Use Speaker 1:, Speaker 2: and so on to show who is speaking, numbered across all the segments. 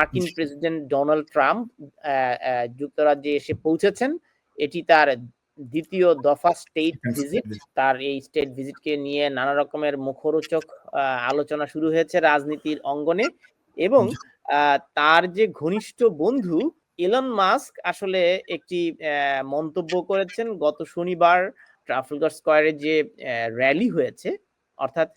Speaker 1: মার্কিন president Donald Trump যুক্তরাজ্যে এসে পৌঁছেছেন। এটি তার দ্বিতীয় দফা স্টেট ভিজিট। তার এই স্টেট ভিজিটকে নিয়ে নানা রকমের মুখরোচক আলোচনা শুরু হয়েছে রাজনীতির অঙ্গনে এবং তার যে ঘনিষ্ঠ বন্ধু এলন মাস্ক আসলে একটি মন্তব্য করেছেন গত শনিবার ট্রাফলগার স্কোয়ারে যে র্যালি হয়েছে অর্থাৎ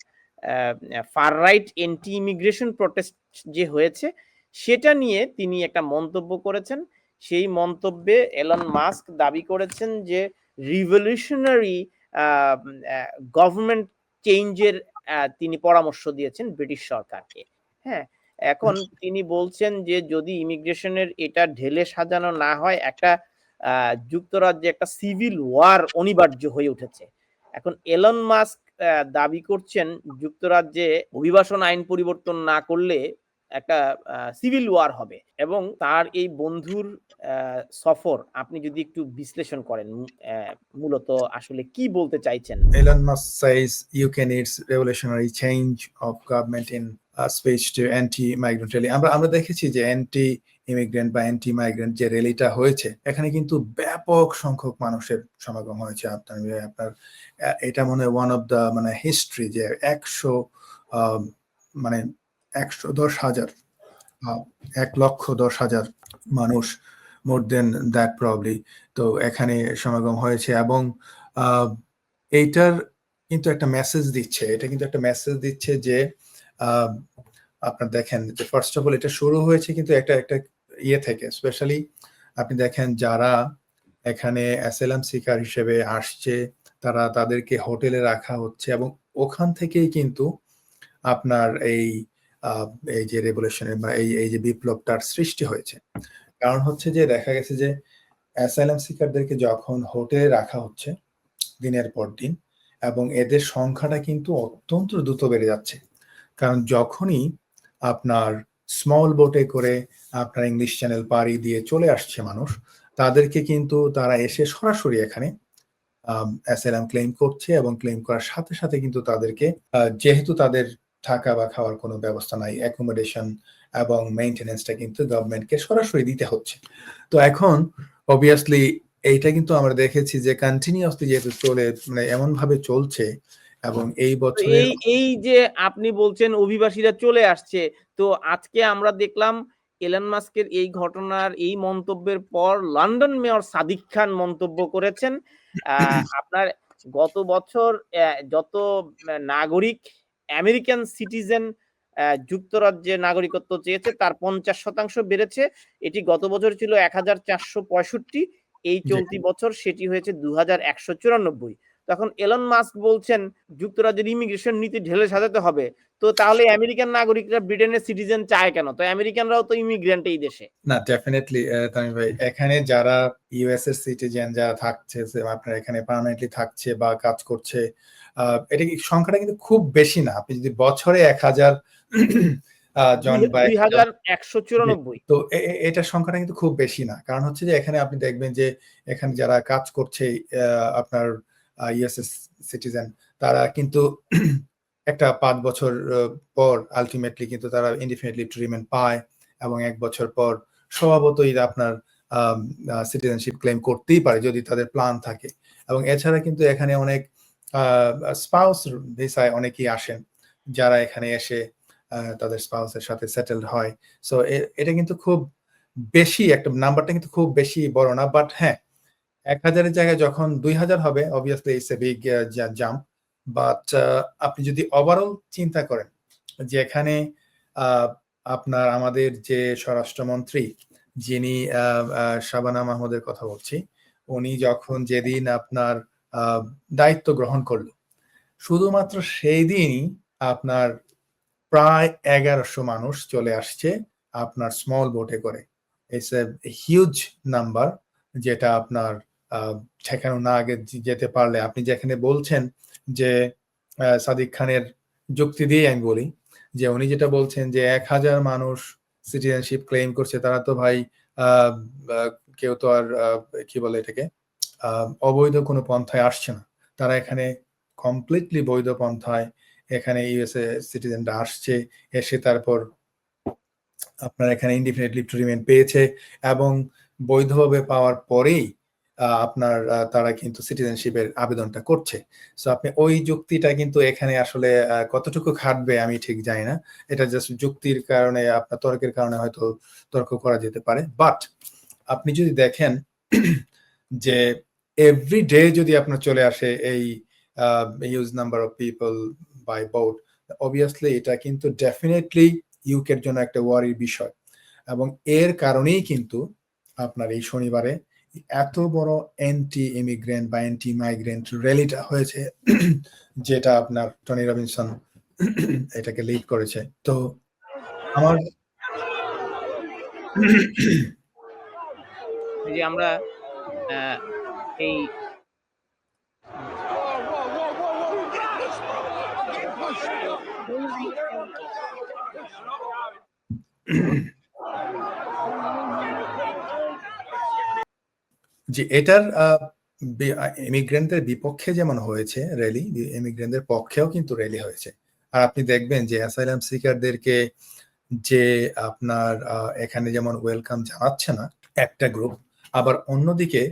Speaker 1: far right anti immigration protest যে হয়েছে সেটা নিয়ে তিনি একটা মন্তব্য করেছেন। সেই মন্তব্যে এলন মাস্ক দাবি করেছেন যে রিভলিউশনারি গভর্নমেন্ট চেঞ্জের তিনি পরামর্শ দিয়েছেন ব্রিটিশ সরকারকে। হ্যাঁ এখন তিনি বলছেন যে যদি ইমিগ্রেশনের এটা ঢেলে সাজানো না হয় একটা যুক্তরাজ্যে একটা সিভিল ওয়ার অনিবার্য হয়ে উঠেছে। এখন এলন মাস্ক দাবি করছেন যুক্তরাজ্যে অভিবাসন আইন পরিবর্তন না করলে একটা সিভিল ওয়ার হবে এবং তার এই বন্ধুর সফর আপনি যদি একটু বিশ্লেষণ করেন মূলত আসলে কি বলতে চাইছেন?
Speaker 2: Elon Musk says UK needs revolutionary change of government in uh, speech to anti-migrant rally. আমরা আমরা দেখেছি যে অ্যান্টি ইমিগ্রেন্ট বা অ্যান্টি মাইগ্রেন্ট যে র্যালিটা হয়েছে এখানে কিন্তু ব্যাপক সংখ্যক মানুষের সমাগম হয়েছে। আপনার আপনার এটা মনে হয় ওয়ান অফ দ্য মানে হিস্ট্রি যে একশো মানে একশো দশ হাজার এক লক্ষ দশ হাজার মানুষ মোর দেন দ্যাট প্রবলি। তো এখানে সমাগম হয়েছে এবং এইটার কিন্তু একটা মেসেজ দিচ্ছে। এটা কিন্তু একটা মেসেজ দিচ্ছে যে আপনার দেখেন যে ফার্স্ট অফ অল এটা শুরু হয়েছে কিন্তু একটা একটা ইয়ে থেকে। স্পেশালি আপনি দেখেন যারা এখানে অ্যাসেলাম শিকার হিসেবে আসছে, তারা তাদেরকে হোটেলে রাখা হচ্ছে এবং ওখান থেকেই কিন্তু আপনার এই এই যে রেভলিউশনের বা এই এই যে বিপ্লবটার সৃষ্টি হয়েছে। কারণ হচ্ছে যে দেখা গেছে যে অ্যাসাইলাম সিকারদেরকে যখন হোটেলে রাখা হচ্ছে দিনের পর দিন এবং এদের সংখ্যাটা কিন্তু অত্যন্ত দ্রুত বেড়ে যাচ্ছে। কারণ যখনই আপনার স্মল বোটে করে আপনার ইংলিশ চ্যানেল পাড়ি দিয়ে চলে আসছে মানুষ, তাদেরকে কিন্তু তারা এসে সরাসরি এখানে অ্যাসাইলাম ক্লেম করছে এবং ক্লেম করার সাথে সাথে কিন্তু তাদেরকে যেহেতু তাদের থাকা বা খাওয়ার কোনো ব্যবস্থা নাই অ্যাকোমোডেশন এবং মেইনটেনেন্সটা কিন্তু গভর্নমেন্টকে সরাসরি দিতে হচ্ছে। তো এখন অবভিয়াসলি এইটা কিন্তু আমরা দেখেছি যে কন্টিনিউসলি যেহেতু চলে মানে এমন ভাবে চলছে এবং এই বছর
Speaker 1: এই এই যে আপনি বলছেন অভিবাসীরা চলে আসছে তো আজকে আমরা দেখলাম এলান মাস্কের এই ঘটনার এই মন্তব্যের পর লন্ডন মেয়র সাদিক খান মন্তব্য করেছেন। আপনার গত বছর যত নাগরিক আমেরিকান সিটিজেন যুক্তরাজ্যে নাগরিকত্ব চেয়েছে তার পঞ্চাশ শতাংশ বেড়েছে। এটি গত বছর ছিল এক হাজার চারশো পঁয়ষট্টি এই চলতি বছর সেটি হয়েছে দু হাজার একশো চুরানব্বই। তখন এলন মাস্ক বলছেন যুক্তরাজ্যের ইমিগ্রেশন নীতি ঢেলে সাজাতে হবে। তো তাহলে আমেরিকান নাগরিকরা ব্রিটেনের সিটিজেন চায় কেন? তো আমেরিকানরাও তো ইমিগ্রেন্ট এই দেশে।
Speaker 2: না ডেফিনেটলি তামিম ভাই এখানে যারা ইউএস এর সিটিজেন যারা থাকছে আপনার এখানে পার্মানেন্টলি থাকছে বা কাজ করছে এটা সংখ্যাটা কিন্তু খুব বেশি না। আপনি যদি বছরে এক হাজার
Speaker 1: জন একশো চুরানব্বই।
Speaker 2: তো এটার সংখ্যাটা কিন্তু খুব বেশি না। কারণ হচ্ছে যে এখানে আপনি দেখবেন যে এখানে যারা কাজ করছে আপনার ইউএসএস সিটিজেন তারা কিন্তু একটা পাঁচ বছর পর আলটিমেটলি কিন্তু তারা ইনডিফিনিটলি ট্রিটমেন্ট পায় এবং এক বছর পর স্বভাবতই আপনার সিটিজেনশিপ ক্লেম করতেই পারে যদি তাদের প্ল্যান থাকে। এবং এছাড়া কিন্তু এখানে অনেক স্পাউস ভিসায় অনেকেই আসেন যারা এখানে এসে তাদের স্পাউসের সাথে সেটেলড হয়। সো এটা কিন্তু খুব বেশি একটা নাম্বারটা কিন্তু খুব বেশি বড় না বাট হ্যাঁ এক হাজারের জায়গায় যখন দুই হাজার হবে obviously it's a big jump but আপনি যদি ওভারঅল চিন্তা করেন যে এখানে আপনার আমাদের যে স্বরাষ্ট্রমন্ত্রী যিনি শাবানা মাহমুদের কথা বলছি, উনি যখন যেদিন আপনার দায়িত্ব গ্রহণ করল, শুধুমাত্র সেই দিনই আপনার প্রায় এগারোশো মানুষ চলে আসছে আপনার স্মল বোটে করে। ইটস এ হিউজ নাম্বার যেটা আপনার ঠেকানো না আগে যেতে পারলে। আপনি যেখানে বলছেন যে সাদিক খানের যুক্তি দিয়ে আমি বলি যে, উনি যেটা বলছেন যে, এক হাজার মানুষ সিটিজেনশিপ ক্লেম করছে, তারা তো ভাই কেউ তো আর কি বলে এটাকে অবৈধ কোনো পন্থায় আসছে না। তারা এখানে কমপ্লিটলি বৈধ পন্থায় এখানে ইউএসএ সিটিজেনরা আসছে, এসে তারপর আপনার এখানে ইনডিফিনিট লিভ পেয়েছে এবং বৈধভাবে পাওয়ার পরেই আপনার তারা কিন্তু সিটিজেনশিপের আবেদনটা করছে। সো আপনি ওই যুক্তিটা কিন্তু এখানে আসলে কতটুকু খাটবে আমি ঠিক জানি না। এটা জাস্ট যুক্তির কারণে, আপনার তর্কের কারণে হয়তো তর্ক করা যেতে পারে। বাট আপনি যদি দেখেন যে এভরি ডে যদি আপনার চলে আসে এই huge number of people by boat obviously এটা কিন্তু ডেফিনেটলি ইউকের জন্য একটা ওয়ারির বিষয়। এবং এর কারণেই কিন্তু আপনার এই শনিবারে এত বড় অ্যান্টি ইমিগ্রেন্ট বা অ্যান্টি মাইগ্রেন্ট র্যালিটা হয়েছে যেটা আপনার টনি রবিনসন এটাকে লিড করেছে তো আমার
Speaker 1: এই যে আমরা এই
Speaker 2: যে এটার ইমিগ্রেন্টদের বিপক্ষে যেমন হয়েছে র্যালি ইমিগ্রেন্টদের পক্ষেও কিন্তু র্যালি হয়েছে। আর আপনি দেখবেন যে অ্যাসাইলাম সিকারদেরকে যে আপনার এখানে যেমন ওয়েলকাম জানাচ্ছে না একটা গ্রুপ আবার অন্যদিকে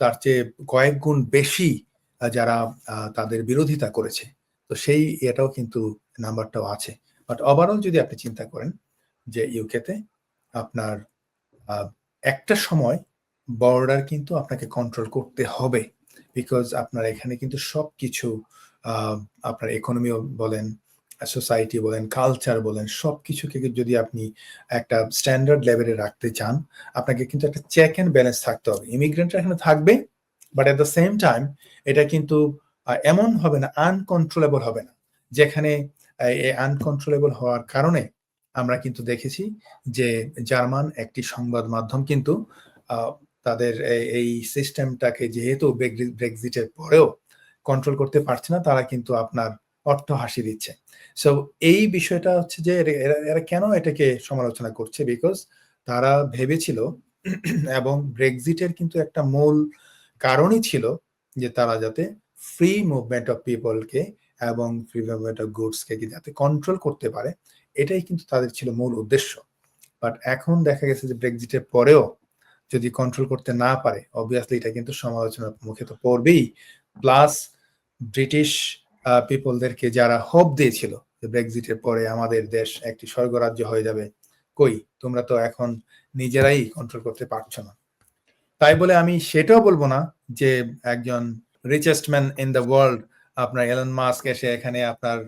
Speaker 2: তার চেয়ে কয়েক গুণ বেশি যারা তাদের বিরোধিতা করেছে। তো সেই এটাও কিন্তু নাম্বারটাও আছে। বাট ওভারঅল যদি আপনি চিন্তা করেন যে ইউকেতে আপনার একটা সময় বর্ডার কিন্তু আপনাকে কন্ট্রোল করতে হবে বিকজ আপনার এখানে কিন্তু সবকিছু আহ, আপনার ইকোনমিও বলেন সোসাইটি বলেন কালচার বলেন সবকিছুকে যদি আপনি একটা স্ট্যান্ডার্ড লেভেলে রাখতে চান আপনাকে কিন্তু একটা চেক অ্যান্ড ব্যালেন্স থাকতে হবে। ইমিগ্রেন্টরা এখানে থাকবে but at the same time এটা কিন্তু এমন হবে না আনকন্ট্রোলেবল হবে না। যেখানে এই আনকন্ট্রোলেবল হওয়ার কারণে আমরা কিন্তু দেখেছি যে জার্মান একটি সংবাদ মাধ্যম কিন্তু তাদের এই- সিস্টেমটাকে যেহেতু ব্রেক্সিটের পরেও কন্ট্রোল করতে পারছে না, তারা কিন্তু আপনার অর্থ হাসি দিচ্ছে। সো এই বিষয়টা হচ্ছে যে এরা কেন এটাকে সমালোচনা করছে? বিকজ তারা ভেবেছিল এবং ব্রেক্সিটের কিন্তু একটা মূল কারণই ছিল যে তারা যাতে ফ্রি মুভমেন্ট অফ পিপলকে এবং ফ্রি মুভমেন্ট অফ গুডসকে যাতে কন্ট্রোল করতে পারে, এটাই কিন্তু তাদের ছিল মূল উদ্দেশ্য। বাট এখন দেখা গেছে যে ব্রেক্সিটের পরেও যদি কন্ট্রোল করতে না পারে অবভিয়াসলি এটা কিন্তু সমালোচনার মুখে তো পড়বেই। প্লাস ব্রিটিশ পিপলদেরকে যারা হোপ দিয়েছিল ব্রেক্সিটের পরে আমাদের দেশ একটি স্বর্গরাজ্য হয়ে যাবে, কই? তোমরা তো এখন নিজেরাই কন্ট্রোল করতে পারছ না। তাই বলে আমি সেটাও বলব না যে একজন richest man in the world আপনার এলন মাস্ক এসে এখানে আপনার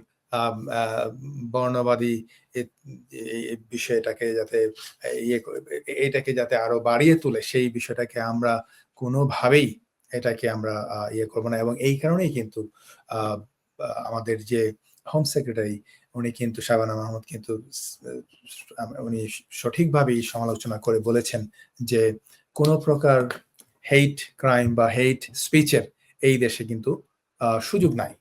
Speaker 2: বর্ণবাদী বিষয়টাকে যাতে ইয়ে এটাকে যাতে আরও বাড়িয়ে তোলে, সেই বিষয়টাকে আমরা কোনোভাবেই এটাকে আমরা ইয়ে করব না। এবং এই কারণেই কিন্তু আমাদের যে হোম সেক্রেটারি উনি কিন্তু শাবানা মাহমুদ কিন্তু উনি সঠিকভাবেই সমালোচনা করে বলেছেন যে কোনো প্রকার হেইট ক্রাইম বা হেইট স্পিচের এই দেশে কিন্তু সুযোগ নাই।